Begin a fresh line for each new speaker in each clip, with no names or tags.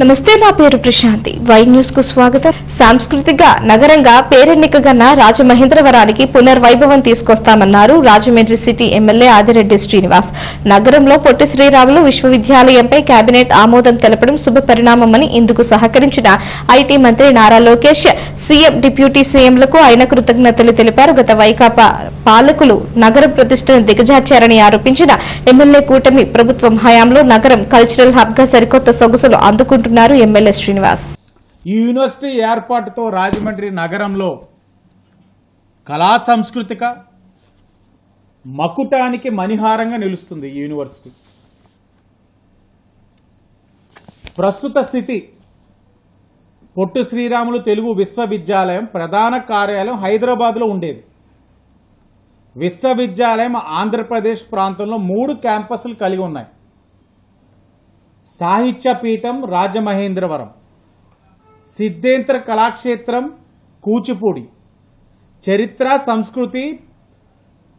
నమస్తే నా పేరు ప్రశాంతి. వై న్యూస్కు స్వాగతం. సాంస్కృతిక నగరంగా పేరెన్నికగన్న రాజమహేంద్రవరానికి పునర్వైభవం తీసుకొస్తామన్నారు రాజమండ్రి సిటీ ఎమ్మెల్యే ఆదిరెడ్డి శ్రీనివాస్. నగరంలో పొట్టి శ్రీరాములు విశ్వవిద్యాలయంపై కేబినెట్ ఆమోదం తెలపడం శుభ పరిణామమని ఇందుకు సహకరించిన ఐటీ మంత్రి నారా లోకేష్ సీఎం డిప్యూటీ సీఎంలకు ఆయన కృతజ్ఞతలు తెలిపారు. గత వైకాపా పాలకులు నగరం ప్రతిష్టను దిగజార్చారని ఆరోపించిన ఎమ్మెల్యే కూటమి ప్రభుత్వం హయాంలో నగరం కల్చరల్ హబ్గా సరికొత్త సొగసులు అందుకుంటున్నారు. ఎమ్మెల్యే శ్రీనివాస్.
ఈ యూనివర్సిటీ ఏర్పాటుతో రాజమండ్రి నగరంలో కళా సాంస్కృతిక మకుటానికి మణిహారంగా నిలుస్తుంది ఈ యూనివర్సిటీ. ప్రస్తుత స్థితి పొట్టు శ్రీరాములు తెలుగు విశ్వవిద్యాలయం ప్రధాన కార్యాలయం హైదరాబాద్లో ఉండేది. విశ్వవిద్యాలయం ఆంధ్రప్రదేశ్ ప్రాంతంలో మూడు క్యాంపస్లు కలిగి ఉన్నాయి. సాహిత్యపీఠం రాజమహేంద్రవరం సిద్ధేంద్ర కళాక్షేత్రం కూచిపూడి చరిత్ర సంస్కృతి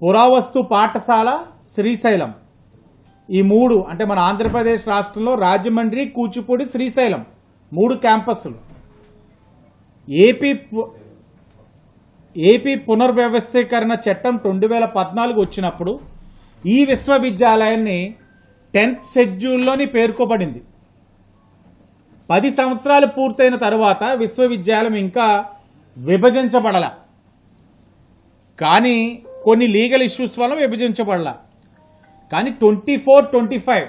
పురావస్తు పాఠశాల శ్రీశైలం. ఈ మూడు అంటే మన ఆంధ్రప్రదేశ్ రాష్ట్రంలో రాజమండ్రి కూచిపూడి శ్రీశైలం మూడు క్యాంపస్లు. ఏపీ పు- ఏపీ పునర్వ్యవస్థీకరణ చట్టం రెండు వేల పద్నాలుగు వచ్చినప్పుడు ఈ విశ్వవిద్యాలయాన్ని టెన్త్ షెడ్యూల్లోని పేర్కొబడింది. పది సంవత్సరాలు పూర్తయిన తరువాత విశ్వవిద్యాలయం ఇంకా విభజించబడల. కానీ కొన్ని లీగల్ ఇష్యూస్ వల్ల విభజించబడల. కానీ ట్వంటీ ఫోర్ ట్వంటీ ఫైవ్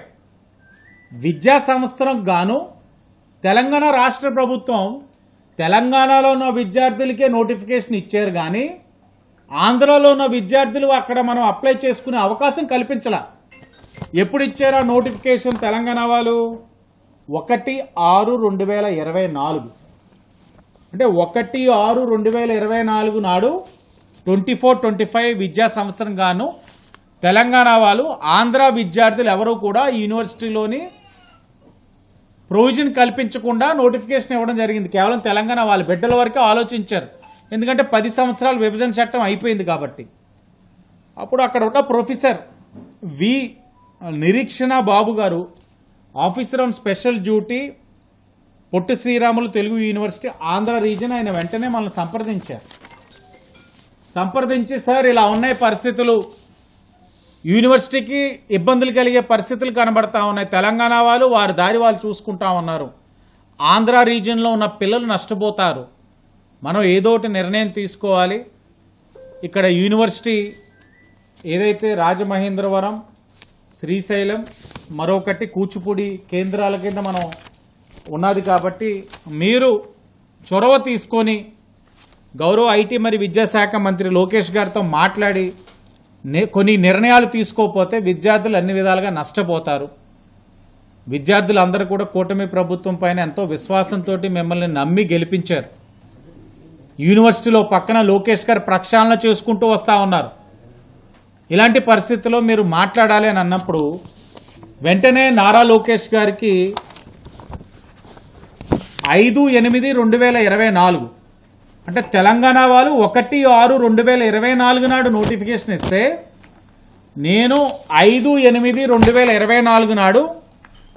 విద్యా సంవత్సరం గాను తెలంగాణ రాష్ట్ర ప్రభుత్వం తెలంగాణలో ఉన్న విద్యార్థులకే నోటిఫికేషన్ ఇచ్చారు కానీ ఆంధ్రలో ఉన్న విద్యార్థులు అక్కడ మనం అప్లై చేసుకునే అవకాశం కల్పించలే. ఎప్పుడు ఇచ్చారా నోటిఫికేషన్ తెలంగాణ వాళ్ళు? ఒకటి ఆరు రెండు వేల ఇరవై నాలుగు. అంటే ఒకటి ఆరు రెండు వేల ఇరవై నాలుగు నాడు ట్వంటీ ఫోర్ ట్వంటీ ఫైవ్ విద్యా సంవత్సరం గాను తెలంగాణ వాళ్ళు ఆంధ్ర విద్యార్థులు ఎవరూ కూడా యూనివర్సిటీలోని ప్రొవిజన్ కల్పించకుండా నోటిఫికేషన్ ఇవ్వడం జరిగింది. కేవలం తెలంగాణ వాళ్ళ బిడ్డల వరకే ఆలోచించారు. ఎందుకంటే పది సంవత్సరాలు విభజన చట్టం అయిపోయింది కాబట్టి. అప్పుడు అక్కడ ఉన్న ప్రొఫెసర్ వి నిరీక్షణ బాబు గారు officer on special duty Potti Sriramulu Telugu university Andhra region ఆయన వెంటనే మనల్ని సంప్రదించారు. సంప్రదించి సార్ ఇలా ఉన్నాయి పరిస్థితులు. యూనివర్సిటీకి ఇబ్బందులు కలిగే పరిస్థితులు కనబడతా ఉన్నాయి. తెలంగాణ వాళ్ళు వారి దారి వాళ్ళు చూసుకుంటా ఉన్నారు. ఆంధ్ర రీజియన్లో ఉన్న పిల్లలు నష్టపోతారు. మనం ఏదోటి నిర్ణయం తీసుకోవాలి. ఇక్కడ యూనివర్సిటీ ఏదైతే రాజమహేంద్రవరం శ్రీశైలం మరొకటి కూచిపూడి కేంద్రాల కింద మనం ఉన్నది కాబట్టి మీరు చొరవ తీసుకొని గౌరవ ఐటీ మరి విద్యాశాఖ మంత్రి లోకేష్ గారితో మాట్లాడి కొన్ని నిర్ణయాలు తీసుకోకపోతే విద్యార్థులు అన్ని విధాలుగా నష్టపోతారు. విద్యార్థులందరూ కూడా కూటమి ప్రభుత్వం పైన ఎంతో విశ్వాసంతో మిమ్మల్ని నమ్మి గెలిపించారు. యూనివర్సిటీలో పక్కన లోకేష్ గారు ప్రక్షాళన చేసుకుంటూ వస్తా ఉన్నారు. ఇలాంటి పరిస్థితుల్లో మీరు మాట్లాడాలి అని అన్నప్పుడు వెంటనే నారా లోకేష్ గారికి ఐదు ఎనిమిది రెండు వేల ఇరవై నాలుగు. అంటే తెలంగాణ వాళ్ళు ఒకటి ఆరు రెండు వేల ఇరవై నాలుగు నాడు నోటిఫికేషన్ ఇస్తే నేను ఐదు ఎనిమిది రెండు వేల ఇరవై నాలుగు నాడు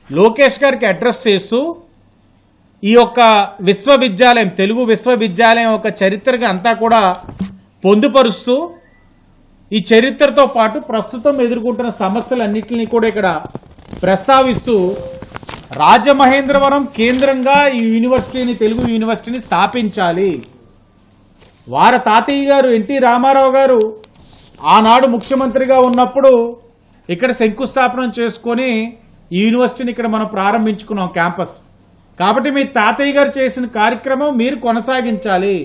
లోకేష్ గారికి అడ్రస్ చేస్తూ ఈ యొక్క విశ్వవిద్యాలయం తెలుగు విశ్వవిద్యాలయం యొక్క చరిత్రకి అంతా కూడా పొందుపరుస్తూ ఈ చరిత్రతో పాటు ప్రస్తుతం ఎదుర్కొంటున్న సమస్యలన్నింటినీ కూడా ఇక్కడ ప్రస్తావిస్తూ రాజమహేంద్రవరం కేంద్రంగా ఈ యూనివర్సిటీని తెలుగు యూనివర్సిటీని స్థాపించాలి. వారి తాతయ్య గారు ఎన్టీ రామారావు గారు ఆనాడు ముఖ్యమంత్రిగా ఉన్నప్పుడు ఇక్కడ శంకుస్థాపనం చేసుకొని ఈ యూనివర్సిటీని ఇక్కడ మనం ప్రారంభించుకున్నాం క్యాంపస్. కాబట్టి మీ తాతయ్య గారు చేసిన కార్యక్రమం మీరు కొనసాగించాలి.